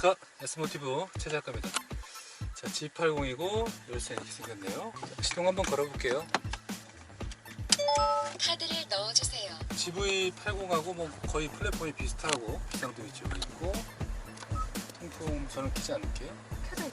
오토모티브 최작가입니다. 자, G80이고 열쇠 이렇게 생겼네요. 자, 시동 한번 걸어볼게요. 카드를 넣어주세요. GV80하고 뭐 거의 플랫폼이 비슷하고 비상등 이쪽에 있고 통풍 저는 끼지 않을게요.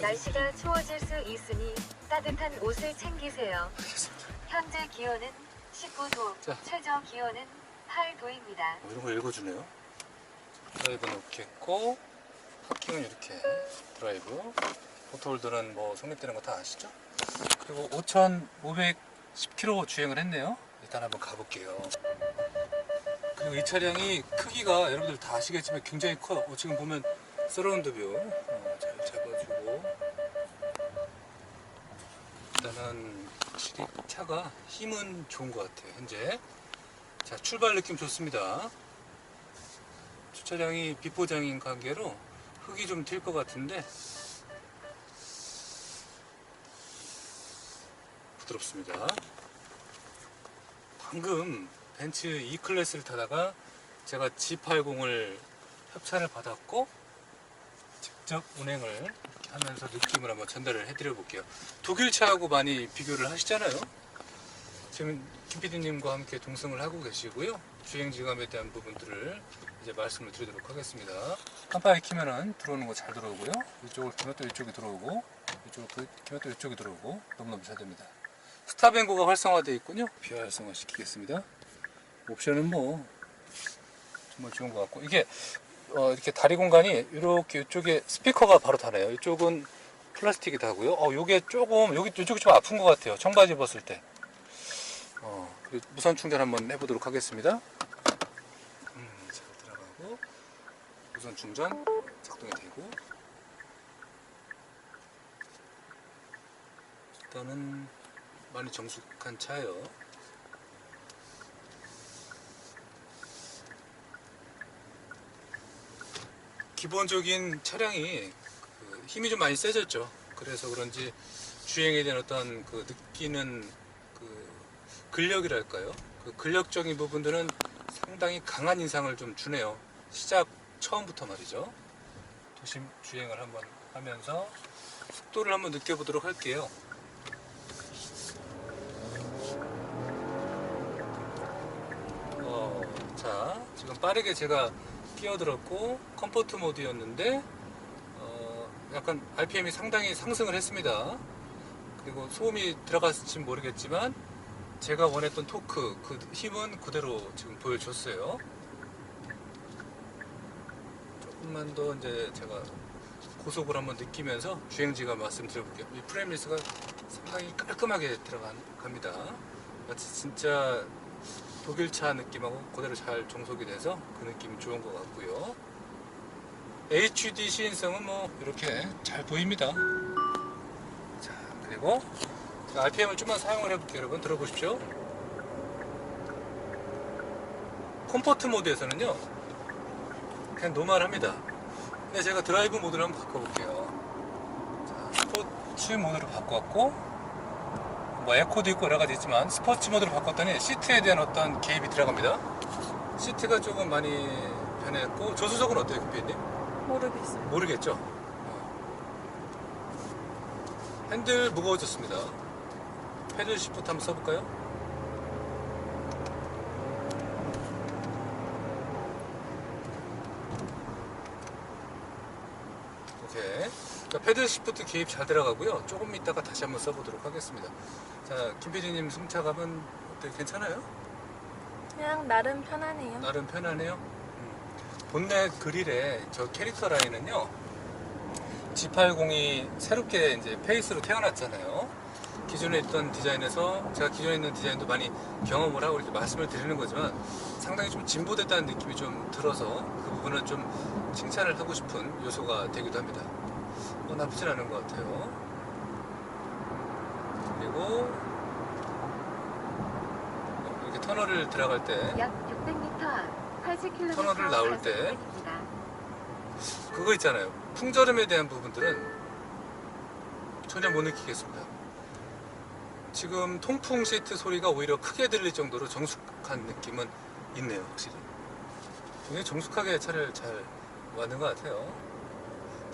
날씨가 추워질 수 있으니 따뜻한 옷을 챙기세요. 알겠습니다. 현재 기온은 19도, 자. 최저 기온은 8도입니다. 뭐 이런 거 읽어주네요. 드라이브 놓겠고 파킹은 이렇게 드라이브 포토홀더는 뭐 성립되는 거 다 아시죠? 그리고 5,510km 주행을 했네요. 일단 한번 가볼게요. 그리고 이 차량이 크기가 여러분들 다 아시겠지만 굉장히 커요. 어, 지금 보면 서라운드 뷰 어, 잘 잡아주고 일단은 확실히 차가 힘은 좋은 것 같아요. 현재 자 출발 느낌 좋습니다. 주차장이 비포장인 관계로 흙이 좀 튈 것 같은데 부드럽습니다. 방금 벤츠 E 클래스를 타다가 제가 G80을 협찬을 받았고 직접 운행을 하면서 느낌을 한번 전달을 해드려 볼게요. 독일 차하고 많이 비교를 하시잖아요. 지금 김 PD님과 함께 동승을 하고 계시고요. 주행 지감에 대한 부분들을 이제 말씀을 드리도록 하겠습니다. 깜빡이 키면은 들어오는 거 잘 들어오고요. 이쪽을 키면 또 이쪽이 들어오고, 이쪽을 그- 키면 또 이쪽이 들어오고, 너무너무 잘 됩니다. 스탑앤고가 활성화되어 있군요. 비화 활성화 시키겠습니다. 옵션은 뭐, 정말 좋은 것 같고, 이게, 어, 이렇게 다리 공간이 이렇게 이쪽에 스피커가 바로 달아요. 이쪽은 플라스틱이 다고요. 어, 요게 조금, 여기, 이쪽이 좀 아픈 것 같아요. 청바지 벗을 때. 어, 그리고 무선 충전 한번 해보도록 하겠습니다. 음, 잘 들어가고 무선 충전 작동이 되고 일단은 많이 정숙한 차예요. 기본적인 차량이 그 힘이 좀 많이 세졌죠. 그래서 그런지 주행에 대한 어떤 그 느끼는 그 근력이랄까요? 그 근력적인 부분들은 상당히 강한 인상을 좀 주네요. 시작 처음부터 말이죠. 도심 주행을 한번 하면서 속도를 한번 느껴보도록 할게요. 어, 자, 지금 빠르게 제가 끼어들었고 컴포트 모드였는데 어, 약간 RPM이 상당히 상승을 했습니다. 그리고 소음이 들어갔을지 모르겠지만 제가 원했던 토크 그 힘은 그대로 지금 보여줬어요. 조금만 더 이제 제가 고속을 한번 느끼면서 주행지가 말씀드려볼게요. 이 프레임리스가 상당히 깔끔하게 들어갑니다. 마치 진짜 독일차 느낌하고 그대로 잘 종속이 돼서 그 느낌이 좋은 것 같고요. HD 시인성은 뭐 이렇게 잘 보입니다. 자 그리고 RPM을 좀만 사용을 해볼게요 여러분 들어보십시오 컴포트 모드에서는요 그냥 노멀합니다 근데 제가 드라이브 모드를 한번 바꿔볼게요 자, 스포츠 모드로 바꿨고 뭐 에코도 있고 여러 가지 있지만 스포츠 모드로 바꿨더니 시트에 대한 어떤 개입이 들어갑니다 시트가 조금 많이 변했고 조수석은 어때요 김P님? 모르겠어요. 모르겠죠? 어. 핸들 무거워졌습니다. 패들 시프트 한번 써볼까요? 오케이. 자, 패들 시프트 개입 잘 들어가고요. 조금 이따가 다시 한번 써보도록 하겠습니다. 자, 김PD님 승차감은 어때? 괜찮아요? 그냥 나름 편하네요. 나름 편하네요. 음. 본넷 그릴에 저 캐릭터 라인은요. G80이 새롭게 이제 페이스로 태어났잖아요. 기존에 있던 디자인에서 제가 기존에 있는 디자인도 많이 경험을 하고 이렇게 말씀을 드리는 거지만 상당히 좀 진보됐다는 느낌이 좀 들어서 그 부분은 좀 칭찬을 하고 싶은 요소가 되기도 합니다. 뭐 나쁘진 않은 것 같아요. 그리고 이렇게 터널을 들어갈 때약 600m 앞 80km 터널을 나올 때 그거 있잖아요. 풍절음에 대한 부분들은 전혀 못 느끼겠습니다. 지금 통풍 시트 소리가 오히려 크게 들릴 정도로 정숙한 느낌은 있네요, 확실히. 굉장히 정숙하게 차를 잘 만든 것 같아요.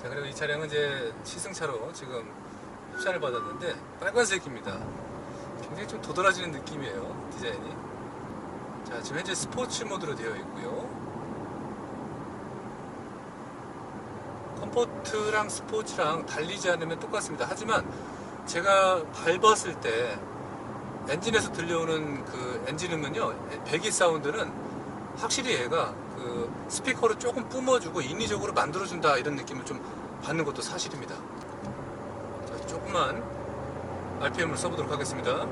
자 그리고 이 차량은 이제 시승차로 지금 협찬을 받았는데 빨간색입니다. 굉장히 좀 도드라지는 느낌이에요 디자인이. 자 지금 현재 스포츠 모드로 되어 있고요. 컴포트랑 스포츠랑 달리지 않으면 똑같습니다. 하지만 제가 밟았을 때 엔진에서 들려오는 그 엔진 음은요 배기 사운드는 확실히 얘가 그 스피커를 조금 뿜어주고 인위적으로 만들어준다 이런 느낌을 좀 받는 것도 사실입니다. 자, 조금만 RPM을 써보도록 하겠습니다.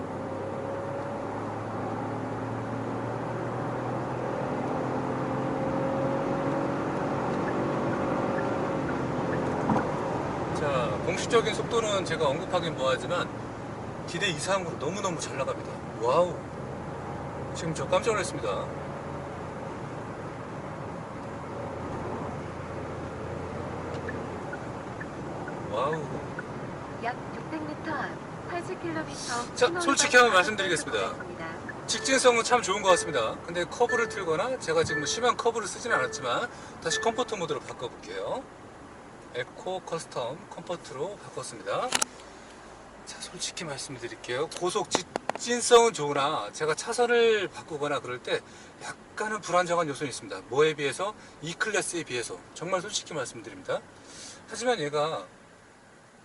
자, 공식적인 속도는 제가 언급하긴 뭐하지만 기대 이상으로 너무너무 잘 나갑니다. 와우. 지금 저 깜짝 놀랐습니다. 와우. 약 600m 앞 80km. 자, 솔직히 한번 말씀드리겠습니다. 직진성은 참 좋은 것 같습니다. 근데 커브를 틀거나 제가 지금 뭐 심한 커브를 쓰진 않았지만 다시 컴포트 모드로 바꿔볼게요. 에코 커스텀 컴포트로 바꿨습니다. 자, 솔직히 말씀드릴게요. 고속 직진성은 좋으나 제가 차선을 바꾸거나 그럴 때 약간은 불안정한 요소는 있습니다. 뭐에 비해서? E 클래스에 비해서. 정말 솔직히 말씀드립니다. 하지만 얘가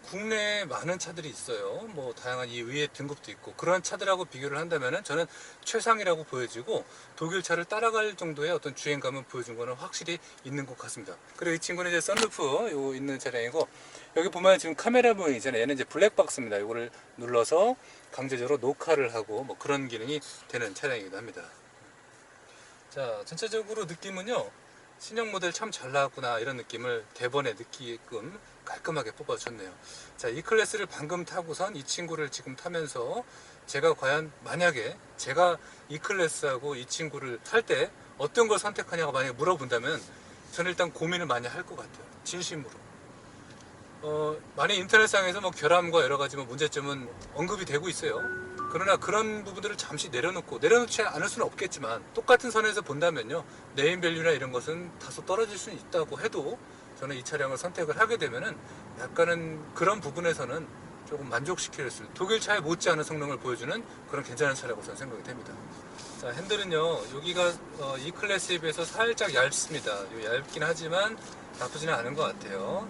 국내에 많은 차들이 있어요. 뭐 다양한 이 위에 등급도 있고 그런 차들하고 비교를 한다면은 저는 최상이라고 보여지고 독일 차를 따라갈 정도의 어떤 주행감을 보여준 거는 확실히 있는 것 같습니다. 그리고 이 친구는 이제 썬루프 요 있는 차량이고 여기 보면 지금 카메라 부분이 있잖아요. 얘는 이제 블랙박스입니다. 이거를 눌러서 강제적으로 녹화를 하고 뭐 그런 기능이 되는 차량이기도 합니다. 자, 전체적으로 느낌은요. 신형 모델 참 잘 나왔구나 이런 느낌을 대번에 느끼게끔 깔끔하게 뽑아줬네요. 자, 이 클래스를 방금 타고선 이 친구를 지금 타면서 제가 과연 만약에 제가 이 클래스하고 이 친구를 탈 때 어떤 걸 선택하냐고 만약에 물어본다면 저는 일단 고민을 많이 할 것 같아요. 진심으로. 어, 많이 인터넷상에서 뭐 결함과 여러 가지 뭐 문제점은 언급이 되고 있어요. 그러나 그런 부분들을 잠시 내려놓고 내려놓지 않을 수는 없겠지만 똑같은 선에서 본다면요 네임밸류나 이런 것은 다소 떨어질 수는 있다고 해도 저는 이 차량을 선택을 하게 되면은 약간은 그런 부분에서는 조금 만족시킬 수 독일 차에 못지않은 성능을 보여주는 그런 괜찮은 차라고 저는 생각이 됩니다. 자 핸들은요 여기가 어, 이 클래스에 비해서 살짝 얇습니다. 요 얇긴 하지만 나쁘지는 않은 것 같아요.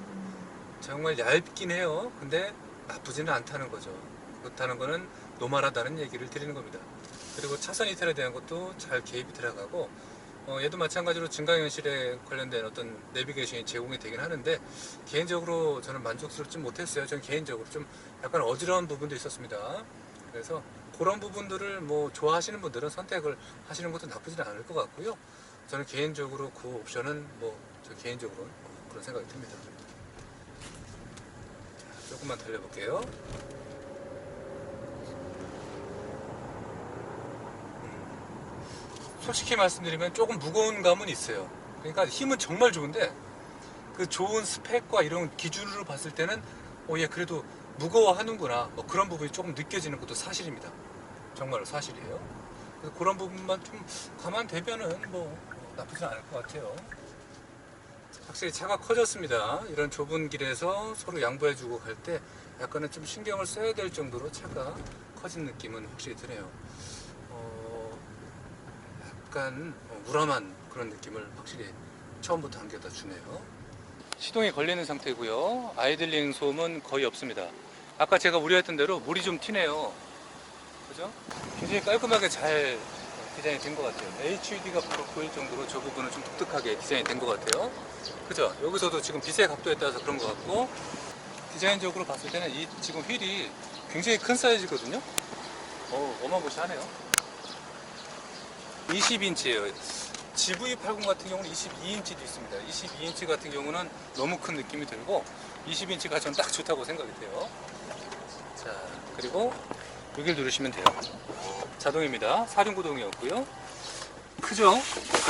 정말 얇긴 해요. 근데 나쁘지는 않다는 거죠. 그렇다는 거는 노멀하다는 얘기를 드리는 겁니다. 그리고 차선 이탈에 대한 것도 잘 개입이 들어가고 어, 얘도 마찬가지로 증강현실에 관련된 어떤 내비게이션이 제공이 되긴 하는데 개인적으로 저는 만족스럽지 못했어요. 저는 개인적으로 좀 약간 어지러운 부분도 있었습니다. 그래서 그런 부분들을 뭐 좋아하시는 분들은 선택을 하시는 것도 나쁘지는 않을 것 같고요. 저는 개인적으로 그 옵션은 뭐 저 개인적으로 뭐 그런 생각이 듭니다. 자, 조금만 달려볼게요. 솔직히 말씀드리면 조금 무거운 감은 있어요. 그러니까 힘은 정말 좋은데 그 좋은 스펙과 이런 기준으로 봤을 때는 어, 얘 그래도 무거워하는구나 뭐 그런 부분이 조금 느껴지는 것도 사실입니다. 정말로 사실이에요. 그런 부분만 좀 감안되면은 뭐 나쁘지 않을 것 같아요. 확실히 차가 커졌습니다. 이런 좁은 길에서 서로 양보해주고 갈 때 약간은 좀 신경을 써야 될 정도로 차가 커진 느낌은 확실히 드네요. 어, 약간 어, 우람한 그런 느낌을 확실히 처음부터 안겨다 주네요. 시동이 걸리는 상태고요. 아이들링 소음은 거의 없습니다. 아까 제가 우려했던 대로 물이 좀 튀네요. 그죠? 굉장히 깔끔하게 잘 디자인이 된 것 같아요. HUD가 보일 정도로 저 부분은 좀 독특하게 디자인이 된 것 같아요. 그죠? 여기서도 지금 빛의 각도에 따라서 그런 것 같고 디자인적으로 봤을 때는 이 지금 휠이 굉장히 큰 사이즈거든요. 어, 어마무시하네요. 20인치예요. GV80 같은 경우는 22인치도 있습니다. 22인치 같은 경우는 너무 큰 느낌이 들고 20인치가 전 딱 좋다고 생각이 돼요. 자, 그리고 여기를 누르시면 돼요. 자동입니다. 사륜구동이었고요. 크죠?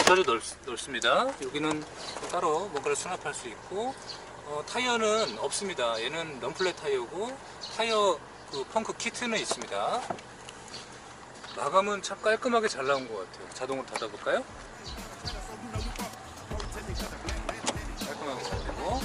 아주 넓, 넓습니다. 여기는 또 따로 뭔가를 수납할 수 있고 어, 타이어는 없습니다. 얘는 럼플렛 타이어고 타이어 그 펑크 키트는 있습니다. 마감은 참 깔끔하게 잘 나온 것 같아요. 자동으로 닫아볼까요? 깔끔하게 잘 되고